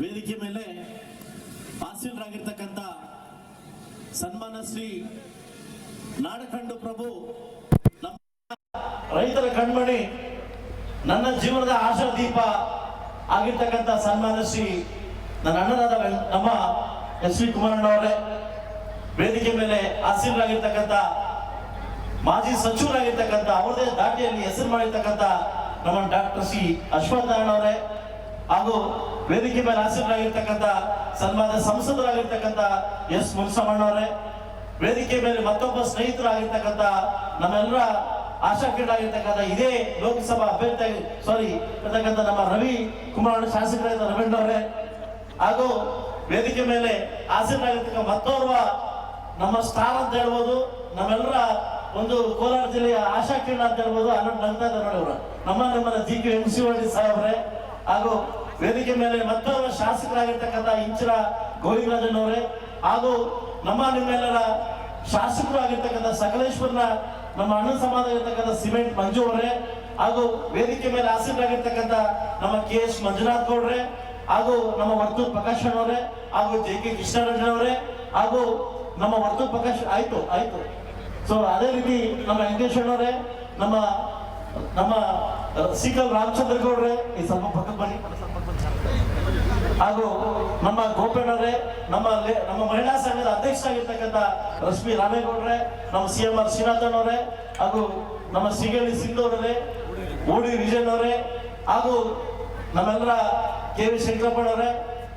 ವೇದಿಕೆ ಮೇಲೆ ಆಸೀನರಾಗಿರ್ತಕ್ಕಂಥ ಸನ್ಮಾನ ಶ್ರೀ ನಾಡಕಂಡು ಪ್ರಭು, ನಮ್ಮ ರೈತರ ಕಣ್ಮಣಿ, ನನ್ನ ಜೀವನದ ಆಶಾ ದೀಪ ಆಗಿರ್ತಕ್ಕಂಥ ಸನ್ಮಾನ ಶ್ರೀ ನನ್ನ ಅಣ್ಣನಾದ ನಮ್ಮ ಎಸ್ ವಿ ಕುಮಾರಣ್ಣವರೇ, ವೇದಿಕೆ ಮೇಲೆ ಆಸೀನರಾಗಿರ್ತಕ್ಕಂಥ ಮಾಜಿ ಸಚಿವರಾಗಿರ್ತಕ್ಕಂಥ, ಅವರದೇ ದಾಟಿಯಲ್ಲಿ ಹೆಸರು ಮಾಡಿರ್ತಕ್ಕಂಥ ನಮ್ಮ ಡಾಕ್ಟರ್ ಸಿ ಅಶ್ವಥ್ ನಾರಾಯಣ ಅವರೇ ಹಾಗೂ ವೇದಿಕೆ ಮೇಲೆ ಆಸೀನರಾಗಿರ್ತಕ್ಕಂಥ ಸನ್ಮಾನ ಸಂಸದರಾಗಿರ್ತಕ್ಕಂಥ ಎಸ್ ಮುನ್ಸಮಣ್ಣವರೇ ವೇದಿಕೆ ಮೇಲೆ ಮತ್ತೊಬ್ಬ ಸ್ನೇಹಿತರಾಗಿರ್ತಕ್ಕಂಥ ನಮ್ಮೆಲ್ಲರ ಆಶಾಕೀಡಾಗಿರ್ತಕ್ಕಂಥ ಇದೇ ಲೋಕಸಭಾ ಅಭ್ಯರ್ಥಿ ಸಾರಿ ಇರ್ತಕ್ಕಂಥ ನಮ್ಮ ರವಿ ಕುಮಾರ್ ಶಾಸಕರಾದ ರವೀಂದ್ರವರೇ ಹಾಗೂ ವೇದಿಕೆ ಮೇಲೆ ಆಸೀನರಾಗಿರ್ತಕ್ಕಂಥ ಮತ್ತೋರ್ವ ನಮ್ಮ ಸ್ಟಾರ್ ಅಂತ ಹೇಳ್ಬೋದು, ನಮ್ಮೆಲ್ಲರ ಒಂದು ಕೋಲಾರ ಜಿಲ್ಲೆಯ ಆಶಾ ಅಂತ ಹೇಳ್ಬೋದು ಅನ್ನೋದು ನಂತರ ನಮ್ಮ ನಮ್ಮ ಜಿ ಕೆ ಎಂ ಸಿ ಸಾಹೇಬ್ರೆ ಹಾಗೂ ವೇದಿಕೆ ಮೇಲೆ ಮತ್ತೊಬ್ಬ ಶಾಸಕರಾಗಿರ್ತಕ್ಕಂಥ ಇಂಚರ ಗೋವಿಂದರಾಜನ್ ಅವರೇ ಹಾಗೂ ನಮ್ಮ ನಿಮ್ಮೆಲ್ಲರ ಶಾಸಕರು ಆಗಿರ್ತಕ್ಕಂಥ ಸಕಲೇಶ್ವರನ, ನಮ್ಮ ಅಣ್ಣ ಸಮಾಜ ಸಿಮೆಂಟ್ ಮಂಜು ಅವರೇ ಹಾಗೂ ವೇದಿಕೆ ಮೇಲೆ ಆಸೀನರಾಗಿರ್ತಕ್ಕಂಥ ನಮ್ಮ ಕೆ ಎಸ್ ಮಂಜುನಾಥ್ ಗೌಡ್ರೆ ಹಾಗೂ ನಮ್ಮ ವರ್ತೂರ್ ಪ್ರಕಾಶ್ ಅವರೇ ಹಾಗೂ ಜೆ ಕೆ ಕೃಷ್ಣರಂಜನ್ ಅವರೇ ಹಾಗೂ ನಮ್ಮ ವರ್ತೂರ್ ಪ್ರಕಾಶ್, ಆಯ್ತು ಆಯ್ತು. ಸೊ ಅದೇ ರೀತಿ ನಮ್ಮ ಅವರೇ ನಮ್ಮ ನಮ್ಮ ಸಿಕಲ್ ರಾಮಚಂದ್ರ ಗೌಡ್ರೆ, ಈ ಸ್ವಲ್ಪ ಪಕ್ಕಕ್ಕೆ ಬನ್ನಿ. ಹಾಗೂ ನಮ್ಮ ಗೋಪಣ್ಣವರೇ ನಮ್ಮ ನಮ್ಮ ಮಹಿಳಾ ಸಂಘದ ಅಧ್ಯಕ್ಷರಾಗಿರ್ತಕ್ಕಂಥ ರಶ್ಮಿ ರಾಮೇಗೌಡ್ರೆ, ನಮ್ಮ ಸಿ ಎಂ ಆರ್ ಶ್ರೀನಾಥನ್ ಅವರೇ, ಹಾಗೂ ನಮ್ಮ ಶ್ರೀಗೇಣಿ ಸಿಂಧವರೇ ಓಡಿ ರಿಜನ್ ಅವರೇ, ಹಾಗೂ ನಮ್ಮೆಲ್ಲರ ಕೆ ವಿ ಶಂಕರಪ್ಪನವರೇ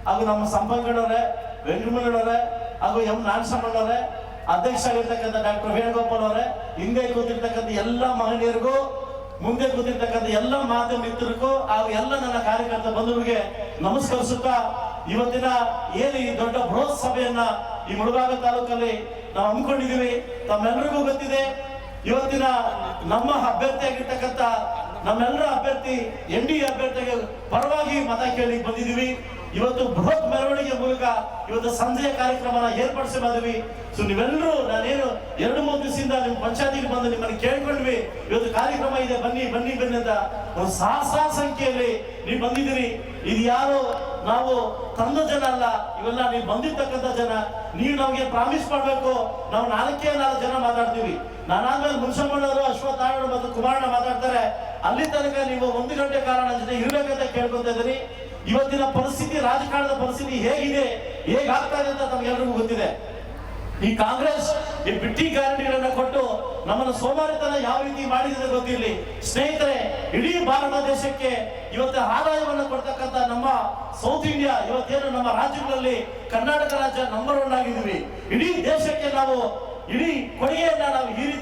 ಹಾಗೂ ನಮ್ಮ ಸಂಪಂಗಣ್ಣವರೇ ವೆಂಕಟಮಣ್ಣವರೇ ಹಾಗೂ ಎಂ ನಾಗಸಮ್ಮಣ್ಣವರೇ ಅಧ್ಯಕ್ಷ ಆಗಿರ್ತಕ್ಕಂಥ ಡಾಕ್ಟರ್ ವೇಣುಗೋಪಾಲ್ ಅವರೇ, ಹಿಂದೆ ಕೂತಿರ್ತಕ್ಕಂಥ ಎಲ್ಲ ಮಹನೀಯರಿಗೂ ಮುಂದೆ ಕೂತಿರ್ತಕ್ಕಂಥ ಎಲ್ಲ ಮಾಧ್ಯಮ ಮಿತ್ರರಿಗೂ, ಹಾಗೂ ಎಲ್ಲ ನನ್ನ ಕಾರ್ಯಕರ್ತ ಬಂಧುಗಳಿಗೆ ನಮಸ್ಕರಿಸುತ್ತಾ ಇವತ್ತಿನ ಏನು ಈ ದೊಡ್ಡ ಬೃಹತ್ ಸಭೆಯನ್ನ ಈ ಮುಳಬಾಗ ತಾಲೂಕಲ್ಲಿ ನಾವು ಹಮ್ಮಿಕೊಂಡಿದ್ದೀವಿ. ತಮ್ಮೆಲ್ಲರಿಗೂ ಗೊತ್ತಿದೆ, ಇವತ್ತಿನ ನಮ್ಮ ಅಭ್ಯರ್ಥಿಯಾಗಿರ್ತಕ್ಕಂಥ ನಮ್ಮೆಲ್ಲರ ಅಭ್ಯರ್ಥಿ ಎನ್ ಡಿ ಅಭ್ಯರ್ಥಿಗೆ ಪರವಾಗಿ ಮತ ಕೇಳಿ ಬಂದಿದ್ದೀವಿ. ಇವತ್ತು ಬೃಹತ್ ಮೆರವಣಿಗೆ ಮೂಲಕ ಇವತ್ತು ಸಂಜೆಯ ಕಾರ್ಯಕ್ರಮನ ಏರ್ಪಡಿಸಿ ಬಂದ್ವಿ. ಸೊ ನೀವೆಲ್ಲರೂ ನಾನೇನು ಎರಡು ಮೂರು ದಿವಸದಿಂದ ನಿಮ್ಮ ಪಂಚಾಯತಿಗೆ ಬಂದು ನಿಮ್ಮನ್ನು ಕೇಳ್ಕೊಂಡ್ವಿ. ಇವತ್ತು ಕಾರ್ಯಕ್ರಮ ಇದೆ, ಬನ್ನಿ ಬನ್ನಿ ಬನ್ನಿ ಅಂತ ಒಂದು ಸಹಸ್ರ ಸಂಖ್ಯೆಯಲ್ಲಿ ನೀವು ಬಂದಿದ್ದೀರಿ. ಇದು ಯಾರು? ನಾವು ತಂದ ಜನ ಅಲ್ಲ. ಇವೆಲ್ಲ ನೀವು ಬಂದಿರ್ತಕ್ಕಂಥ ಜನ. ನೀವು ನಮಗೆ ಪ್ರಾಮಿಸ್ ಮಾಡಬೇಕು. ನಾವು ನಾಲ್ಕೇ ನಾಲ್ಕು ಜನ ಮಾತಾಡ್ತೀವಿ. ನಾನಾದ್ಮೇಲೆ ಮುನ್ಸಮ್ಮಣ್ಣವರು ಅಶ್ವಥ್ ನಾರಾಯಣ ಮತ್ತು ಕುಮಾರಣ್ಣ ಮಾತಾಡ್ತಾರೆ. ಅಲ್ಲಿ ತನಕ ನೀವು ಒಂದು ಗಂಟೆ ಕಾರಣ ಜೊತೆ ಇರಬೇಕಂತ ಕೇಳ್ಕೊಂತ ಇದ್ದೀರಿ. ಇವತ್ತಿನ ಪರಿಸ್ಥಿತಿ, ರಾಜಕಾರಣದ ಪರಿಸ್ಥಿತಿ ಹೇಗಿದೆ, ಹೇಗಾಗ್ತಾ ಇದೆ ಅಂತ ನಮ್ಗೆಲ್ರಿಗೂ ಗೊತ್ತಿದೆ. ಈ ಕಾಂಗ್ರೆಸ್ ಈ ಬಿಟ್ಟಿ ಗ್ಯಾರಂಟಿಗಳನ್ನ ಕೊಟ್ಟು ನಮ್ಮನ್ನ ಸೋಮಾರಿತನ ಯಾವ ರೀತಿ ಮಾಡಿದ್ರೆ ಗೊತ್ತಿರಲಿ. ಸ್ನೇಹಿತರೆ, ಇಡೀ ಭಾರತ ದೇಶಕ್ಕೆ ಇವತ್ತು ಆದಾಯವನ್ನು ಕೊಡ್ತಕ್ಕಂತ ನಮ್ಮ ಸೌತ್ ಇಂಡಿಯಾ ಇವತ್ತೇನು ನಮ್ಮ ರಾಜ್ಯಗಳಲ್ಲಿ ಕರ್ನಾಟಕ ರಾಜ್ಯ ನಂಬರ್ ಒನ್ ಆಗಿದ್ದೀವಿ. ಇಡೀ ದೇಶಕ್ಕೆ ನಾವು ಇಡೀ ಕೊಡುಗೆಯನ್ನ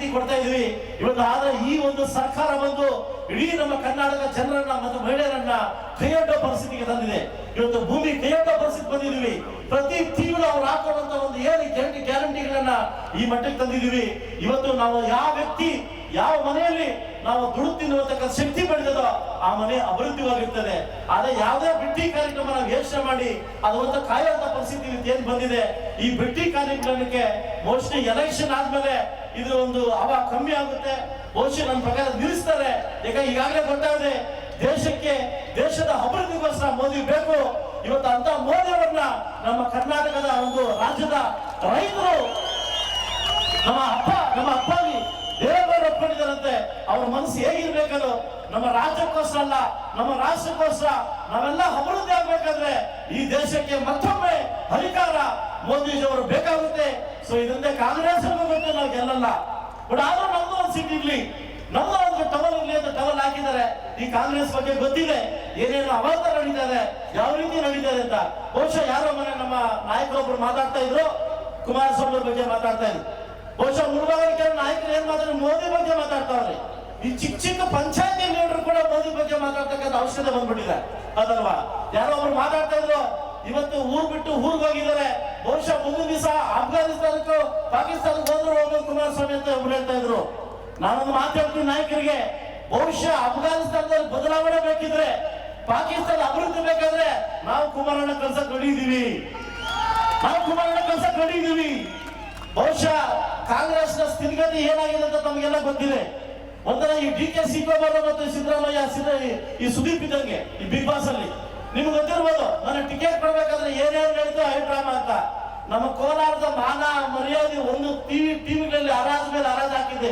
ರೀತಿ ಕೊಡ್ತಾ ಇದ್ವಿ. ಇವತ್ತು ಆದ್ರೆ ಈ ಒಂದು ಸರ್ಕಾರ ಬಂದು ಇಡೀ ನಮ್ಮ ಕರ್ನಾಟಕ ಜನರನ್ನ ಮತ್ತು ಮಹಿಳೆಯರನ್ನ ಕೈಯೊಡ್ಡೋ ಪರಿಸ್ಥಿತಿಗೆ ತಂದಿದೆ. ಇವತ್ತು ಭೂಮಿ ಕೈಯೊಡ್ಡೋ ಪರಿಸ್ಥಿತಿ ಬಂದಿದೀವಿ ಪ್ರತಿ ತಿಂಗಳು ಅವ್ರು ಹಾಕೊಳ್ಳುವಂತ ಒಂದು ಏನು ಗ್ಯಾರಂಟಿ ಗ್ಯಾರಂಟಿಗಳನ್ನ ಈ ಮಟ್ಟಕ್ಕೆ ತಂದಿದೀವಿ ಇವತ್ತು ನಾವು ಯಾವ ವ್ಯಕ್ತಿ ಯಾವ ಮನೆಯಲ್ಲಿ ನಾವು ದುಡ್ಡು ತಿನ್ನುವಂತಕ್ಕ ಶಕ್ತಿ ಬೆಳೆದದೋ ಆ ಮನೆ ಅಭಿವೃದ್ಧಿವಾಗಿರ್ತದೆ ಆದ್ರೆ ಯಾವುದೇ ಬಿಟ್ಟಿ ಕಾರ್ಯಕ್ರಮ ನಾವು ಯೋಚನೆ ಮಾಡಿ ಅದು ಒಂದು ಕಾಯುವಂತ ಪರಿಸ್ಥಿತಿ ಏನು ಬಂದಿದೆ? ಈ ಬಿಟ್ಟಿ ಕಾರ್ಯಕ್ರಮಕ್ಕೆ ಮೋಸ್ಟ್ಲಿ ಎಲೆಕ್ಷನ್ ಆದ್ಮೇಲೆ ಇದು ಒಂದು ಅವ ಕಮ್ಮಿ ಆಗುತ್ತೆ. ಬಹುಶಃ ನನ್ನ ಪ್ರಕಾರ ನಿಲ್ಲಿಸ್ತಾರೆ. ಈಗ ಈಗಾಗಲೇ ಗೊತ್ತಾಗಿದೆ, ದೇಶಕ್ಕೆ, ದೇಶದ ಅಭಿವೃದ್ಧಿಗೋಸ್ಕರ ಮೋದಿ ಬೇಕು. ಇವತ್ತು ಅಂತ ಮೋದಿ ಅವರನ್ನ ನಮ್ಮ ಕರ್ನಾಟಕದ ಒಂದು ರಾಜ್ಯದ ರೈತರು ನಮ್ಮ ಅಪ್ಪ, ನಮ್ಮ ಅಪ್ಪಾಜಿ ದೇವೇಗೌಡರು ಅವ್ರ ಮನಸ್ಸು ಹೇಗಿರ್ಬೇಕದು? ನಮ್ಮ ರಾಜ್ಯಕ್ಕೋಸ್ಕರ ಅಲ್ಲ ನಮ್ಮ ರಾಷ್ಟ್ರಕ್ಕೋಸ್ಕರ ನಾವೆಲ್ಲ ಅಭಿವೃದ್ಧಿ ಆಗ್ಬೇಕಾದ್ರೆ ಈ ದೇಶಕ್ಕೆ ಮತ್ತೊಮ್ಮೆ ಅಧಿಕಾರ ಮೋದಿಜಿಯವರು ಬೇಕಾಗುತ್ತೆ. ಸೊ ಇದರಿಂದ ಕಾಂಗ್ರೆಸ್ ಗೊತ್ತೆ ನಾವು ಗೆಲ್ಲಲ್ಲ. ಬಟ್ ಆದ್ರೂ ನಮ್ದು ಒಂದು ಸೀಟ್ ಇರ್ಲಿ. ನಮ್ದು ಒಂದು ಟವಲ್ ಇರ್ಲಿ ಅಂತ ಟವಲ್ ಹಾಕಿದ್ದಾರೆ. ಈ ಕಾಂಗ್ರೆಸ್ ಬಗ್ಗೆ ಗೊತ್ತಿದೆ. ಏನೇನು ಅವಾಂತರ ನಡೀತಾರೆ ಯಾವ ರೀತಿ ನಡೀತಾರೆ ಅಂತ. ಬಹುಶಃ ಯಾರೋ ಮನೆ ನಮ್ಮ ನಾಯಕರೊಬ್ರು ಮಾತಾಡ್ತಾ ಇದ್ರು. ಕುಮಾರಸ್ವಾಮಿ ಬಗ್ಗೆ ಮಾತಾಡ್ತಾ ಇದ್ರು. ಬಹುಶಃ ಮುರುಭಾಗ ಕೆಲವು ನಾಯಕರು ಏನ್ ಮಾತಾಡಿದ್ರು ಮೋದಿ ಬಗ್ಗೆ ಮಾತಾಡ್ತಾವ್ರೆ. ಈ ಚಿಕ್ಕ ಚಿಕ್ಕ ಪಂಚಾಯತಿ ಲೀಡರ್ ಕೂಡ ಮೋದಿ ಬಗ್ಗೆ ಮಾತಾಡ್ತಕ್ಕಂಥ ಅವಶ್ಯಕತೆ ಬಂದ್ಬಿಟ್ಟಿದೆ. ಅದಲ್ವಾ? ಯಾರೋ ಅವ್ರು ಮಾತಾಡ್ತಾ ಇದ್ರು, ಇವತ್ತು ಊರ್ ಬಿಟ್ಟು ಊರ್ಗ್ ಹೋಗಿದ್ದಾರೆ. ಬಹುಶಃ ಮುಂದಿನ ದಿವಸ ಅಫ್ಘಾನಿಸ್ತಾನಕ್ಕೂ ಪಾಕಿಸ್ತಾನಕ್ಕೆ ಹೋದ್ರು ಹೋಗ್ಬೇಕು ಕುಮಾರಸ್ವಾಮಿ ಅಂತ ಒಬ್ರು ಹೇಳ್ತಾ ಇದ್ರು. ನಾನೊಂದು ಮಾತಾಡ್ತೀನಿ ನಾಯಕರಿಗೆ. ಬಹುಶಃ ಅಫ್ಘಾನಿಸ್ತಾನದಲ್ಲಿ ಬದಲಾವಣೆ ಬೇಕಿದ್ರೆ, ಪಾಕಿಸ್ತಾನ ಅಭಿವೃದ್ಧಿ ಬೇಕಾದ್ರೆ ನಾವು ಕುಮಾರಣ್ಣ ಕೆಲಸ ಕಡಿದೀವಿ ನಾವು ಕುಮಾರಣ್ಣ ಕೆಲಸ ಕಡಿದೀವಿ ಬಹುಶಃ ಕಾಂಗ್ರೆಸ್ನ ಸ್ಥಿತಿಗತಿ ಏನಾಗಿದೆ ಅಂತ ತಮಗೆಲ್ಲ ಗೊತ್ತಿದೆ. ಒಂಥರ ಈ ಡಿ ಕೆ ಶಿವಕುಮಾರ್ ಮತ್ತು ಸಿದ್ದರಾಮಯ್ಯ ಸಿದ್ದ- ಈ ಸುದೀಪ್ ಇದ್ದಂಗೆ, ಈ ಬಿಗ್ ಬಾಸ್ ಅಲ್ಲಿ. ನಿಮ್ಗೆ ಗೊತ್ತಿರ್ಬೋದು ನಾನು ಟಿಕೆಟ್ ಕೊಡ್ಬೇಕಾದ್ರೆ ಏನೇನು ನಡೀತು ಹೈಡ್ರಾಮ ಅಂತ. ನಮ್ಮ ಕೋಲಾರದ ಮಾನ ಮರ್ಯಾದೆ ಒಂದು ಟಿವಿ ಟಿವಿಗಳಲ್ಲಿ ಹರಾಜ್ ಮೇಲೆ ಹರಾಜ್ ಹಾಕಿದೆ.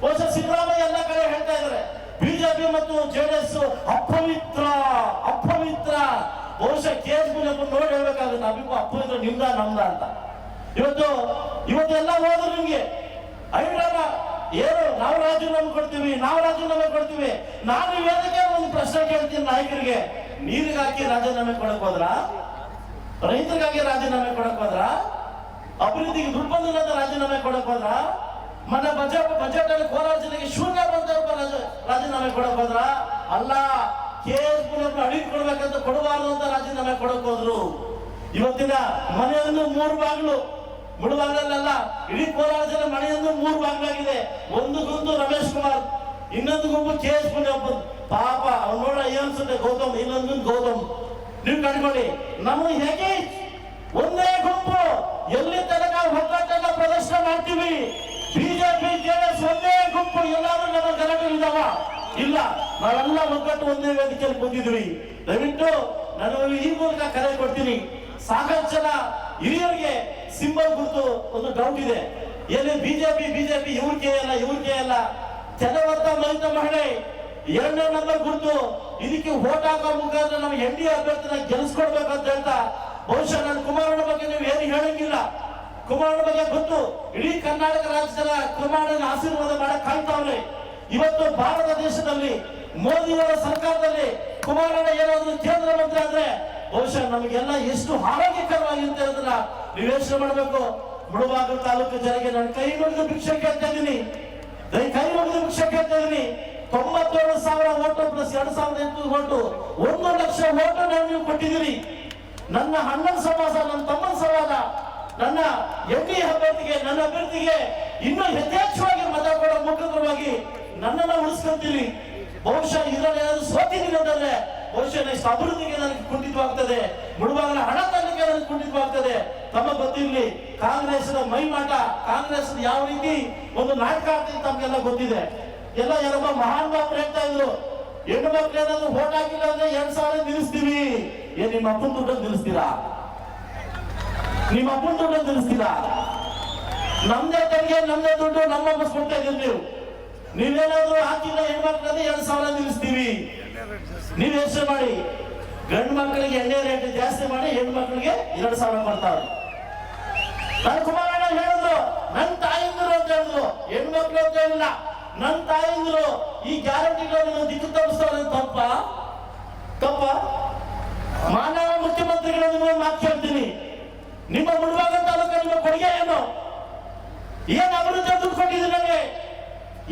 ಬಹುಶಃ ಸಿದ್ದರಾಮಯ್ಯ ಎಲ್ಲ ಕಡೆ ಹೇಳ್ತಾ ಇದ್ದಾರೆ ಬಿಜೆಪಿ ಮತ್ತು ಜೆಡಿಎಸ್ ಅಪವಿತ್ರ ಅಪವಿತ್ರ. ಬಹುಶಃ ಕೇಸ್ ನೋಡಿ ಹೇಳ್ಬೇಕಾಗುತ್ತೆ, ಅಭಿಪ್ರಾಯ ಅಪವಿತ್ರ ನಿಮ್ದ, ನಮ್ದ ಅಂತ. ಇವತ್ತು, ಇವತ್ತೆಲ್ಲ ಹೋದ್ರು ನಿಮ್ಗೆ. ಹೈಡ್ರಾಮಾ ಏನು, ನಾವು ರಾಜೀನಾಮೆ ಕೊಡ್ತೀವಿ, ನಾವು ರಾಜೀನಾಮೆ ಕೊಡ್ತೀವಿ. ನಾನು ವೇದಿಕೆ ಒಂದು ಪ್ರಶ್ನೆ ಕೇಳ್ತೀನಿ ನಾಯಕರಿಗೆ. ನೀರಿಗಾಕಿ ರಾಜೀನಾಮೆ ಕೊಡಕ್ ಹೋದ್ರ? ರೈತರಿಗಾಗಿ ರಾಜೀನಾಮೆ ಕೊಡಕ್ ಹೋದ್ರ? ಅಭಿವೃದ್ಧಿಗೆ ದುಡ್ಡು ರಾಜೀನಾಮೆ ಕೊಡಕ್ ಹೋದ್ರ? ಮೊನ್ನೆ ಬಜೆಟ್ ಬಜೆಟ್ ಅಲ್ಲಿ ಕೋಲಾರ ಜಿಲ್ಲೆಗೆ ಶೂನ್ಯ ಬಂದ ರಾಜೀನಾಮೆ ಕೊಡಕ್ ಹೋದ್ರ? ಅಲ್ಲ ಕೆ ಎಸ್ ಅಡಿಗೆ ಕೊಡ್ಬೇಕಂತ ಅಂತ ರಾಜೀನಾಮೆ ಕೊಡಕ್ ಹೋದ್ರು. ಇವತ್ತಿನ ಮನೆಯನ್ನು ಮೂರು ಬಾಗಿಲು ಮುಳುಬಾಗ್ಲಲ್ಲ ಇಡೀ ಕೋಲಾರ ಮನೆಯನ್ನು ಮೂರು ಬಾಗಿಲಾಗಿದೆ. ಒಂದು ಗುಂಪು ರಮೇಶ್ ಕುಮಾರ್, ಇನ್ನೊಂದು ಗುಂಪು ಕೆ ಎಸ್ ಮುನಿಯಪ್ಪ ಪಾಪ, ಅವ್ನು ನೋಡ ಅನ್ಸುತ್ತೆ? ಗೌತಮ್, ಇನ್ನೊಂದು ಗೌತಮ್. ನೀವು ಕಂಡುಕೊಳ್ಳಿ, ನಮಗೆ ಹೇಗೆ ಒಂದೇ ಗುಂಪು, ಎಲ್ಲಿ ತನಕ ಒಗ್ಗಟ್ಟನ್ನ ಪ್ರದರ್ಶನ ಮಾಡ್ತೀವಿ? ಬಿಜೆಪಿ, ಜೆಡಿಎಸ್ ಒಂದೇ ಗುಂಪು, ಎಲ್ಲಾದ್ರೂ ನಮ್ಮ ಗಲಾಟೆ ಇದಾವ? ಇಲ್ಲ, ನಾವೆಲ್ಲ ಒಗ್ಗಟ್ಟು ಒಂದೇ ವೇದಿಕೆಯಲ್ಲಿ ಬಂದಿದ್ವಿ ದಯವಿಟ್ಟು ನಾನು ಈ ಮೂಲಕ ಕರೆ ಕೊಡ್ತೀನಿ. ಸಾಕಷ್ಟು ಜನ ಹಿರಿಯರಿಗೆ ಸಿಂಬಲ್ ಕುರಿತು ಒಂದು ಡೌಟ್ ಇದೆ. ಎಲ್ಲಿ ಬಿಜೆಪಿ ಬಿಜೆಪಿ ಇವ್ರಿಗೆ ಅಲ್ಲ ಇವ್ರಿಗೆ ಅಲ್ಲ. ಚಂದ್ರವರ್ತ ಮಲಿತ ಮಹಿಳೆ ಎರಡನೇ ನಂಬರ್ ಗುರುತು. ಇದಕ್ಕೆ ಓಟ್ ಹಾಕೋ ಮುಖಾಂತರ ನಮ್ಮ ಎನ್ ಡಿ ಅಭ್ಯರ್ಥಿನ ಗೆಲ್ಸ್ಕೊಡ್ಬೇಕಂತ ಹೇಳ್ತಾ, ಬಹುಶಃ ನನ್ನ ಕುಮಾರನ ಬಗ್ಗೆ ನೀವು ಏನು ಹೇಳಂಗಿಲ್ಲ. ಕುಮಾರನ ಬಗ್ಗೆ ಗೊತ್ತು. ಇಡೀ ಕರ್ನಾಟಕ ರಾಜ್ಯದ ಕುಮಾರನ ಆಶೀರ್ವಾದ ಮಾಡಕ್ ಕಾಯ್ತಾವ್ರೆ ಇವತ್ತು ಭಾರತ ದೇಶದಲ್ಲಿ, ಮೋದಿಯವರ ಸರ್ಕಾರದಲ್ಲಿ ಕುಮಾರಣ್ಣ ಏನಾದ್ರು ಕೇಂದ್ರ ಮಂತ್ರಿ ಆದ್ರೆ, ಬಹುಶಃ ನಮಗೆಲ್ಲ ಎಷ್ಟು ಆರೋಗ್ಯಕರವಾಗಿರುತ್ತೆ ಅದನ್ನ ನೀವು ಯೋಚನೆ ಮಾಡಬೇಕು. ಮುಳುಬಾಗಿಲು ತಾಲೂಕು ಜನರಿಗೆ ನಾನು ಕೈ ಮುಗಿದು ಭಿಕ್ಷೆ ಕೇಳ್ತಾ ಇದ್ದೀನಿ. ಕೈ ಮುಗಿದು ಭಿಕ್ಷೆ ಕೇಳ್ತಾ ಇದ್ದೀನಿ. ತೊಂಬತ್ತೇಳು ಸಾವಿರ ಓಟು ಪ್ಲಸ್ ಎರಡು ಸಾವಿರದ ಎಂಟು ಓಟು. ಒಂದು ಲಕ್ಷ ಓಟು ನಾನು ನೀವು ಕೊಟ್ಟಿದ್ದೀರಿ. ನನ್ನ ಅಣ್ಣನ ಸಮಾಜ, ನನ್ನ ತಮ್ಮನ ಸಮಾಜ, ನನ್ನ ಎಣ್ಣೆ ಅಭ್ಯರ್ಥಿಗೆ, ನನ್ನ ಅಭ್ಯರ್ಥಿಗೆ ಇನ್ನೂ ಯಥೇಚ್ಛವಾಗಿ ಮತ ಕೊಡೋ ಮುಖಂಡರವಾಗಿ ನನ್ನನ್ನು ಉಳಿಸ್ಕೊಂತೀರಿ. ಬಹುಶಃ ಇದರಲ್ಲಿ ಏನಾದ್ರು ಸೋತಿದ್ದೀನಿ ಅಂತಂದ್ರೆ ನೆಕ್ಸ್ಟ್ ಅಭಿವೃದ್ಧಿಗೆ ನನಗೆ ಕುಂಠಿತವಾಗ್ತದೆ. ಮುಳುಬಾಗಿಲ ಹಣ ತರಲಿಕ್ಕೆ ನನಗೆ ಕುಂಠಿತವಾಗ್ತದೆ. ತಮ್ಮ ಗೊತ್ತಿರಲಿ ಕಾಂಗ್ರೆಸ್ನ ಮೈಮಾಟ ಕಾಂಗ್ರೆಸ್ ಯಾವ ರೀತಿ ಒಂದು ನಾಟಕ ಆಗ್ತದೆ ತಮಗೆಲ್ಲ ಗೊತ್ತಿದೆ. ಎಲ್ಲ ಯಾರೊಬ್ಬ ಮಹಾನ್ ಬಾಬ್ರು ಹೇಳ್ತಾ ಇದ್ರು, ಹೆಣ್ಣು ಮಕ್ಳು ಏನಾದ್ರು ಓಟ್ ಹಾಕಿಲ್ಲ ಅಂದ್ರೆ ಎರಡ್ ಸಾವಿರ ನಿಲ್ಲಿಸ್ತೀವಿ. ಏನ್ ನಿಮ್ಮ ಅಪ್ಪನ ದುಡ್ಡನ್ನು ನಿಲ್ಲಿಸ್ತೀರಾ? ನಿಮ್ಮ ಅಪ್ಪನ ದುಡ್ಡನ್ನು ನಿಲ್ಲಿಸ್ತೀರಾ? ನಮ್ದೇ ತೆರಿಗೆ, ನಮ್ದೇ ದುಡ್ಡು ನಮ್ಮ ವಾಪಸ್ ಕೊಡ್ತಾ ನೀವು. ನೀವೇನಾದ್ರೂ ಹಾಕಿಲ್ಲ ಹೆಣ್ಮಕ್ಳಲ್ಲಿ ಎರಡ್ ಸಾವಿರ ನಿಲ್ಲಿಸ್ತೀವಿ. ನೀವ್ ಯೋಚನೆ ಮಾಡಿ. ಗಂಡು ಮಕ್ಕಳಿಗೆ ಎಣ್ಣೆ ರೇಟ್ ಜಾಸ್ತಿ ಮಾಡಿ ಹೆಣ್ಣು ಮಕ್ಕಳಿಗೆ ಎರಡು ಸಾವಿರ ಕೊಡ್ತಾರೆ. ನನ್ನ ಕುಮಾರಣ್ಣ ಹೇಳಿದ್ರು ನನ್ನ ತಾಯಿಂದ್ರು ಅಂತ ಹೇಳಿದ್ರು ಹೆಣ್ಮಕ್ಳು ಅಂತ ಹೇಳಿಲ್ಲ. ನನ್ನ ತಾಯಿಂದ್ರು ಈ ಗ್ಯಾರಂಟಿಗಳನ್ನು ದಿಕ್ಕು ತೋರಿಸ್ತಾರೆ ತಪ್ಪ? ತಪ್ಪ? ಮಾನವ ಮುಖ್ಯಮಂತ್ರಿಗಳ ನಿಮ್ಮ ಮಾತು ಕೇಳ್ತೀನಿ ನಿಮ್ಮ ಮುಳುವಾಗ ತಾಲೂಕ ನಿಮ್ಮ ಕೊಡುಗೆ ಏನು? ಏನು ಅಭಿವೃದ್ಧಿ ದುಡ್ಡು ಕೊಟ್ಟಿದ್ದೀನಿ ನನಗೆ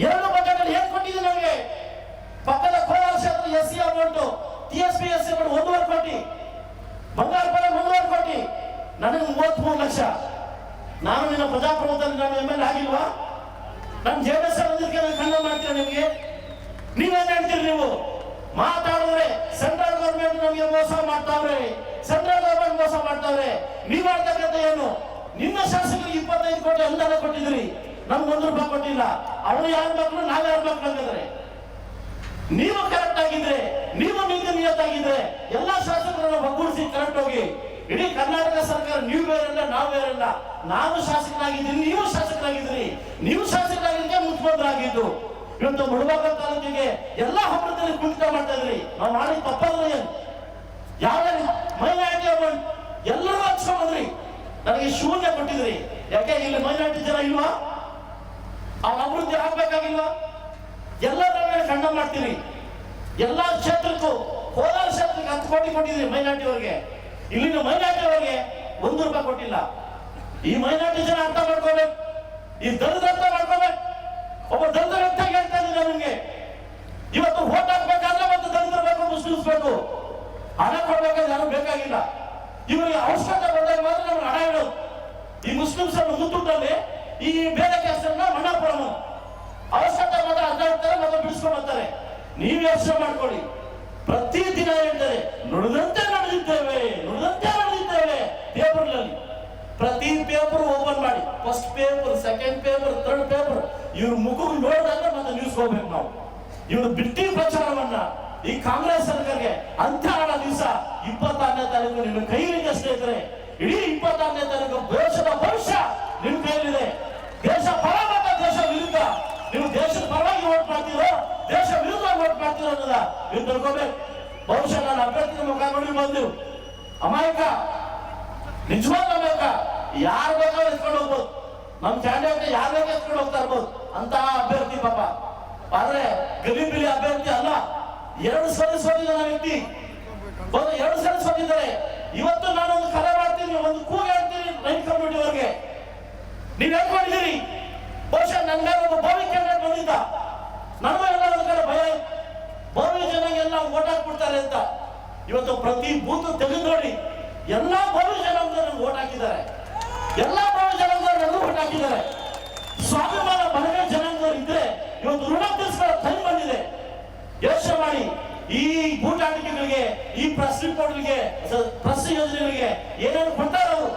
ಎರಡು ಬಜೆಟ್ ಏನು ಕೊಟ್ಟಿದ್ದೀನಿ ನನಗೆ ಪಕ್ಕದ ಕೋಲಾರ ಕ್ಷೇತ್ರ S C amount T S P S C amount ಒಂದೂವರೆ ಕೋಟಿ ಬಂಗಾರಪೇಟೆ ಒಂದೂವರೆ ಕೋಟಿ ನನಗೆ ಮೂವತ್ಮೂರು ಲಕ್ಷ ನಾನು ನಿನ್ನ ಪ್ರಜಾಪ್ರಭುತ್ವದಲ್ಲಿ ನಾನು ಎಂ ಎಲ್ ಆಗಿಲ್ವಾ ನಾನು ಜೆ ಡಿ ಎಸ್ ಬಂದಿದ್ದಕ್ಕೆ ನಾನು ಖಂಡನೆ ಮಾಡ್ತೀರಾ ನಿಮಗೆ ನೀವೇನ್ ಹೇಳ್ತೀರಿ ನೀವು ಮಾತಾಡಿದ್ರೆ ಸೆಂಟ್ರಲ್ ಗೌರ್ಮೆಂಟ್ ನಮಗೆ ಮೋಸ ಮಾಡ್ತಾವ್ರೆ ಸೆಂಟ್ರಲ್ ಗೌರ್ಮೆಂಟ್ ಮೋಸ ಮಾಡ್ತಾವ್ರೆ ನೀವ್ ಮಾಡ್ತಕ್ಕಂಥ ಏನು ನಿಮ್ಮ ಶಾಸಕರಿಗೆ ಇಪ್ಪತ್ತೈದು ಕೋಟಿ ಅನುದಾನ ಕೊಟ್ಟಿದ್ರಿ ನಮ್ಗೆ ಒಂದು ರೂಪಾಯಿ ಕೊಟ್ಟಿಲ್ಲ. ಅವರು ಯಾರ ಮಕ್ಕಳು, ನಾವ್ ಮಕ್ಕಳು ಹಂಗಂದ್ರೆ ನೀವು ಕರೆಕ್ಟ್ ಆಗಿದ್ರೆ, ನೀವು ನೀತಿ ನಿಯತ್ತಾಗಿದ್ರೆ ಎಲ್ಲಾ ಶಾಸಕರನ್ನು ಒಗ್ಗೂಡಿಸಿ ಕರೆಕ್ಟ್ ಹೋಗಿ. ಇಡೀ ಕರ್ನಾಟಕ ಸರ್ಕಾರ ನೀವು ಬೇರೆಲ್ಲ ನಾವು ಬೇರೆಲ್ಲ ನಾನು ಶಾಸಕರಾಗಿದ್ದೀನಿ ನೀವು ಶಾಸಕರಾಗಿದ್ರಿ ನೀವು ಶಾಸಕರಾಗಿದ್ದಕ್ಕೆ ಮುಖ್ಯಮಂತ್ರಿ ಆಗಿದ್ದು ಇವತ್ತು ಮುಳುಬಾಗ ತಾಲೂಕಿಗೆ ಎಲ್ಲಾ ಹಬ್ಬದಲ್ಲಿ ಕುಣಿತ ಮಾಡ್ತಾ ಇದ್ರಿ ನಾವು ಮಾಡಿ ತಪ್ಪಲ್ಲ ಏನು? ಯಾವ ಮೈನಾರಿಟಿ ಎಲ್ಲರೂ ಹಚ್ಕೊಂಡ್ರಿ ನನಗೆ ಶೂನ್ಯ ಕೊಟ್ಟಿದ್ರಿ. ಯಾಕೆ, ಇಲ್ಲಿ ಮೈನಾರಿಟಿ ಜನ ಇಲ್ವಾ? ಅವ್ರ ಅಭಿವೃದ್ಧಿ ಆಗ್ಬೇಕಾಗಿಲ್ಲ ಎಲ್ಲರ ಮೇಲೆ ಖಂಡ ಮಾಡ್ತೀರಿ. ಎಲ್ಲ ಕ್ಷೇತ್ರಕ್ಕೂ, ಕೋಲಾರ ಕ್ಷೇತ್ರಕ್ಕೆ ಹತ್ತು ಕೋಟಿ ಕೊಟ್ಟಿದ್ರಿ ಮೈನಾರಿಟಿ ಅವರಿಗೆ. ಇಲ್ಲಿನ ಮೈನಾರಿಟಿ ಅವರಿಗೆ ಒಂದು ರೂಪಾಯಿ ಕೊಟ್ಟಿಲ್ಲ. ಈ ಮೈನಾರಿಟಿ ಜನ ಅರ್ಥ ಮಾಡ್ಕೋಬೇಕು. ಈ ದಲಿತ ಅರ್ಥ ಮಾಡ್ಕೋಬೇಕು. ಒಬ್ಬ ದಲಿತ ವ್ಯಕ್ತಿಯಾಗಿ ಹೇಳ್ತಾ ಇದ್ದೀನಿ ನಿಮ್ಗೆ ಇವತ್ತು ಓಟ್ ಹಾಕ್ಬೇಕಾದ್ರೆ ಮತ್ತು ದಲಿತರು ಬೇಕು ಮುಸ್ಲಿಮ್ಸ್ ಬೇಕು ಹಣ ಕೊಡ್ಬೇಕಾದ್ರೆ ಯಾರು ಬೇಕಾಗಿಲ್ಲ ಇವರಿಗೆ ಅವಶ್ಯಕತೆ ಬಂದಾಗ ಮಾತ್ರ ನಮ್ಗೆ ಹಣ ಇಡೋದು ಈ ಮುಸ್ಲಿಮ್ಸ್ ಅನ್ನು ಈ ಬೇರೆ ಕ್ಯಾಸ್ಟನ್ನ ಮಣ್ಣಾಪುರಮ ಅವಶ್ಯಕತೆ ಮಾತ್ರ ಅಡ್ಡಾಡ್ತಾರೆ ಮತ್ತೆ ಬಿಡಿಸ್ಕೊಂಡು ಬರ್ತಾರೆ ನೀವು ಯೋಚನೆ ಮಾಡ್ಕೊಳ್ಳಿ. ಪ್ರತಿ ದಿನ ಹೇಳ್ತಾರೆ, ನುಡಿದಂತೆ ನಡೆದಿದ್ದೇವೆ ನುಡಿದಂತೆ ನಡೆದಿದ್ದೇವೆ ಪೇಪರ್ನಲ್ಲಿ. ಪ್ರತಿ ಪೇಪರ್ ಓಪನ್ ಮಾಡಿ, first paper, second paper, third paper, ಇವ್ರ ಮುಖ ನೋಡಿದಾಗ ಮತ್ತೆ ನ್ಯೂಸ್ ಹೋಗ್ಬೇಕು ನಾವು. ಇವ್ರು ಬಿಟ್ಟಿ ಪ್ರಚಾರವನ್ನ ಈ ಕಾಂಗ್ರೆಸ್ ಸರ್ಕಾರಕ್ಕೆ ಹಣ ದಿವಸ ಇಪ್ಪತ್ತಾರನೇ ತಾರೀಕು ನಿಮ್ಮ ಕೈಲಿದೆ ಸ್ನೇಹಿತರೆ ಇಡೀ ಇಪ್ಪತ್ತಾರನೇ ತಾರೀಕು ದೇಶದ ಭವಿಷ್ಯ ನಿಮ್ಮ ಕೈಲಿದೆ ದೇಶ ಪರ ಮತ್ತು ದೇಶ ವಿರುದ್ಧ. ನೀವು ದೇಶದ ಪರವಾಗಿ ವೋಟ್ ಮಾಡ್ತೀರೋ, ದೇಶ ವಿರುದ್ಧ ವೋಟ್ ಮಾಡ್ತೀರೋ ಅನ್ನೋದ ನೀವು ತಿಳ್ಕೊಬೇಕು. ಬಹುಶಃ ನಾನು ಅಭ್ಯರ್ಥಿ ಮುಖ ನೋಡಿ ಬಂದೆವು ಅಮಾಯಕ, ನಿಜವಾದ ಅಮಾಯಕ, ಯಾರು ಬೇಕಾದ್ರೂ ಎತ್ಕೊಂಡು ಹೋಗ್ಬೋದು. ನಮ್ಮ ಕ್ಯಾಂಡಿಡೇಟ್ ಯಾರು ಬೇಕಾದ್ರೂ ಎತ್ಕೊಂಡು ಹೋಗ್ತಾ ಇರ್ಬೋದು. ಅಂತ ಅಭ್ಯರ್ಥಿ ಪಾಪ. ಆದ್ರೆ ಗಲಿಬಿಲಿ ಅಭ್ಯರ್ಥಿ ಅಲ್ಲ. ಎರಡು ಸಲ ಸೋತಿದ್ದಾನೆ ವ್ಯಕ್ತಿ. ಎರಡು ಸಲ ಸೋತಿದ್ದಾರೆ. ಇವತ್ತು ನಾನು ಒಂದು ಕೂಗಿ ಹೇಳ್ತೀನಿ ರೈತ ಕಮಿಟಿ ಅವ್ರಿಗೆ. ನೀವ್ ಹೇಳ್ಕೊಂಡಿದ್ದೀರಿ ಬಹುಶಃ ನನ್ಗೆ ಒಂದು ಭಾವಿ ಕ್ಯಾಂಡಿಡೇಟ್ ಬಂದಿದ್ದ ನಮ್ಮ ಎಲ್ಲ ಒಂದ್ ಭಯ. ಇತ್ತು. ಜನಗೆಲ್ಲ ಓಟ್ ಹಾಕ್ಬಿಡ್ತಾರೆ ಅಂತ. ಇವತ್ತು ಪ್ರತಿ ಬೂತ್ ತೆಗೆದು ನೋಡಿ, ಎಲ್ಲಾ ಭಾವಿ ಜನಾಂಗದವ್ರು ಓಟ್ ಹಾಕಿದ್ದಾರೆ. ಎಲ್ಲಾ ಭಾವಿ ಜನ ನನಗೂ ಓಟ್ ಹಾಕಿದ್ದಾರೆ. ಸ್ವಾಭಿಮಾನ ಬಲಗೈ ಜನಾಂಗದವ್ರು ಇದ್ರೆ ಇವತ್ತು ಋಣ ತೀರಿಸ್ಕೊಳ್ಳೋ ಟೈಮ್ ಬಂದಿದೆ. ಯೋಚನೆ ಮಾಡಿ, ಈ ಈ ಪ್ರೆಸ್ ರಿಪೋರ್ಟ್ಗಳಿಗೆ ಪ್ರೆಸ್ ಯೋಜನೆಗಳಿಗೆ ಏನೇನು ಕೊಡ್ತಾರ ಅವರು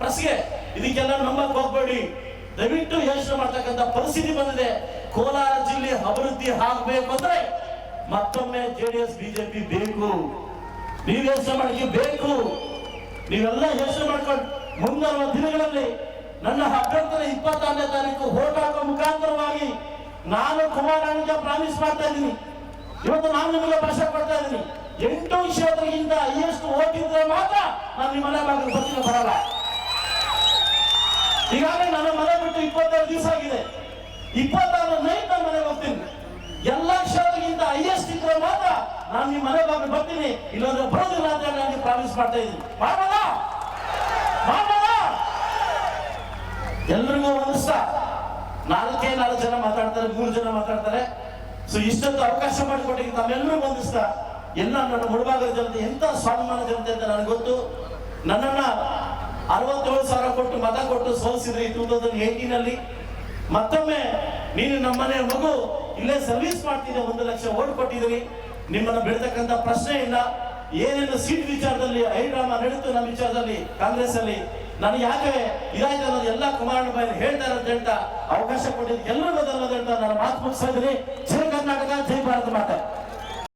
ಪ್ರೆಸ್ಗೆ ಇದಕ್ಕೆಲ್ಲ ನಂಬಕ್ ಹೋಗ್ಬೇಡಿ. ದಯವಿಟ್ಟು ಯೋಚನೆ ಮಾಡ್ತಕ್ಕಂಥ ಪರಿಸ್ಥಿತಿ ಬಂದಿದೆ. ಕೋಲಾರ ಜಿಲ್ಲೆ ಅಭಿವೃದ್ಧಿ ಆಗ್ಬೇಕು ಅಂದ್ರೆ ಮತ್ತೊಮ್ಮೆ ಜೆಡಿಎಸ್, ಬಿಜೆಪಿ ಬೇಕು. ನೀವು ಯೋಚನೆ ಮಾಡಿ ಬೇಕು. ನೀವೆಲ್ಲ ಯೋಚನೆ ಮಾಡ್ಕೊಂಡು ಮುಂದಿನ ದಿನಗಳಲ್ಲಿ ನನ್ನ ಅಭ್ಯರ್ಥನೆ ಇಪ್ಪತ್ತಾರನೇ ತಾರೀಕು ಹೋರಾಟ ಮುಖಾಂತರವಾಗಿ ನಾನು ಕುಮಾರಣ್ಣಗೆ ಪ್ರಾಮಿಸ್ ಮಾಡ್ತಾ ಇದ್ದೀನಿ. ಇವತ್ತು ನಾನು ನಿಮಗೆ ಭಾಷೆ ಕೊಡ್ತಾ ಇದ್ದೀನಿ. ಎಂಟು ಎಷ್ಟು ಎಸ್ ಇದ್ರೆ ಮಾತ್ರ ನಾನು ನಿಮ್ಮ ಮನೆ ಬಾಗಿಲು ಬರ್ತೀನಿ, ಬರಲ್ಲ. ಈಗಾಗಲೇ ನನ್ನ ಮನೆ ಬಿಟ್ಟು ಇಪ್ಪತ್ತೆರಡು ದಿವಸ ಆಗಿದೆ. ಇಪ್ಪತ್ತಾರು ನೈಟ್ ನಾನು ಮನೆಗೆ ಹೋಗ್ತೀನಿ. ಎಲ್ಲ ಕ್ಷೇತ್ರಗಿಂತ ಹೈಯೆಸ್ಟ್ ಇದ್ರೆ ಮಾತ್ರ ನಾನು ನಿಮ್ಮ ಮನೆ ಬಾಗಿಲು ಬರ್ತೀನಿ. ಇಲ್ಲಾಂದ್ರೆ ಬರೋದಿಲ್ಲ ಅಂತ ನಾನು ಪ್ರಾಮಿಸ್ ಮಾಡ್ತಾ ಇದ್ದೀನಿ. ಮಾಡೋಣ ಮಾಡಲ್ಲ ಎಲ್ರಿಗೂ ಮನಸ್ಸ ನಾಲ್ಕೇ ನಾಲ್ಕು ಜನ ಮಾತಾಡ್ತಾರೆ, ಮೂರು ಜನ ಮಾತಾಡ್ತಾರೆ. ಸೊ ಇಷ್ಟೊಂದು ಅವಕಾಶ ಮಾಡಿಕೊಟ್ಟಿಗೆ ತಮ್ಮೆಲ್ಲರೂ ಒಂದಿಸ್ತಾ ಎಲ್ಲ ನನ್ನ ಮುಳುಭಾಗದ ಜನತೆ ಎಂತ ಸ್ವಾಭಿಮಾನ ಜನತೆ ಅಂತ ನನಗೆ ಗೊತ್ತು. ನನ್ನನ್ನ ಅರವತ್ತೇಳು ಸಾವಿರ ಕೊಟ್ಟು ಮತ ಕೊಟ್ಟು ಸೋಲಿಸಿದ್ರಿ ಟೂ ತೌಸಂಡ್ ಮತ್ತೊಮ್ಮೆ ನೀನು ನಮ್ಮನೆ ಮಗು ಇಲ್ಲೇ ಸರ್ವಿಸ್ ಮಾಡ್ತಿದ್ದೆ ಒಂದು ಲಕ್ಷ ಓಟ್ ಕೊಟ್ಟಿದ್ದೀರಿ ನಿಮ್ಮನ್ನು ಬಿಡ್ತಕ್ಕಂಥ ಪ್ರಶ್ನೆ ಇಲ್ಲ. ಏನೇನು ಸೀಟ್ ವಿಚಾರದಲ್ಲಿ ಐರಾಮ ನಡೀತು ನಮ್ಮ ವಿಚಾರದಲ್ಲಿ ಕಾಂಗ್ರೆಸ್ ಅಲ್ಲಿ ನಾನು ಯಾಕೆ ಇದಾಯ್ತು ಅನ್ನೋದು ಎಲ್ಲ ಕುಮಾರಣ್ಣ ಹೇಳ್ತಾರೆ ಅಂತ ಹೇಳ್ತಾ ಅವಕಾಶ ಕೊಟ್ಟಿದ್ದು ಎಲ್ಲರೂ ಅಂತ ನಾನು ಮಾತು ಮುಗಿಸ್ತಾ ಇದ್ದೀನಿ. ಜಯ ಕರ್ನಾಟಕ, ಜೈ ಭಾರತ ಮಾತೆ.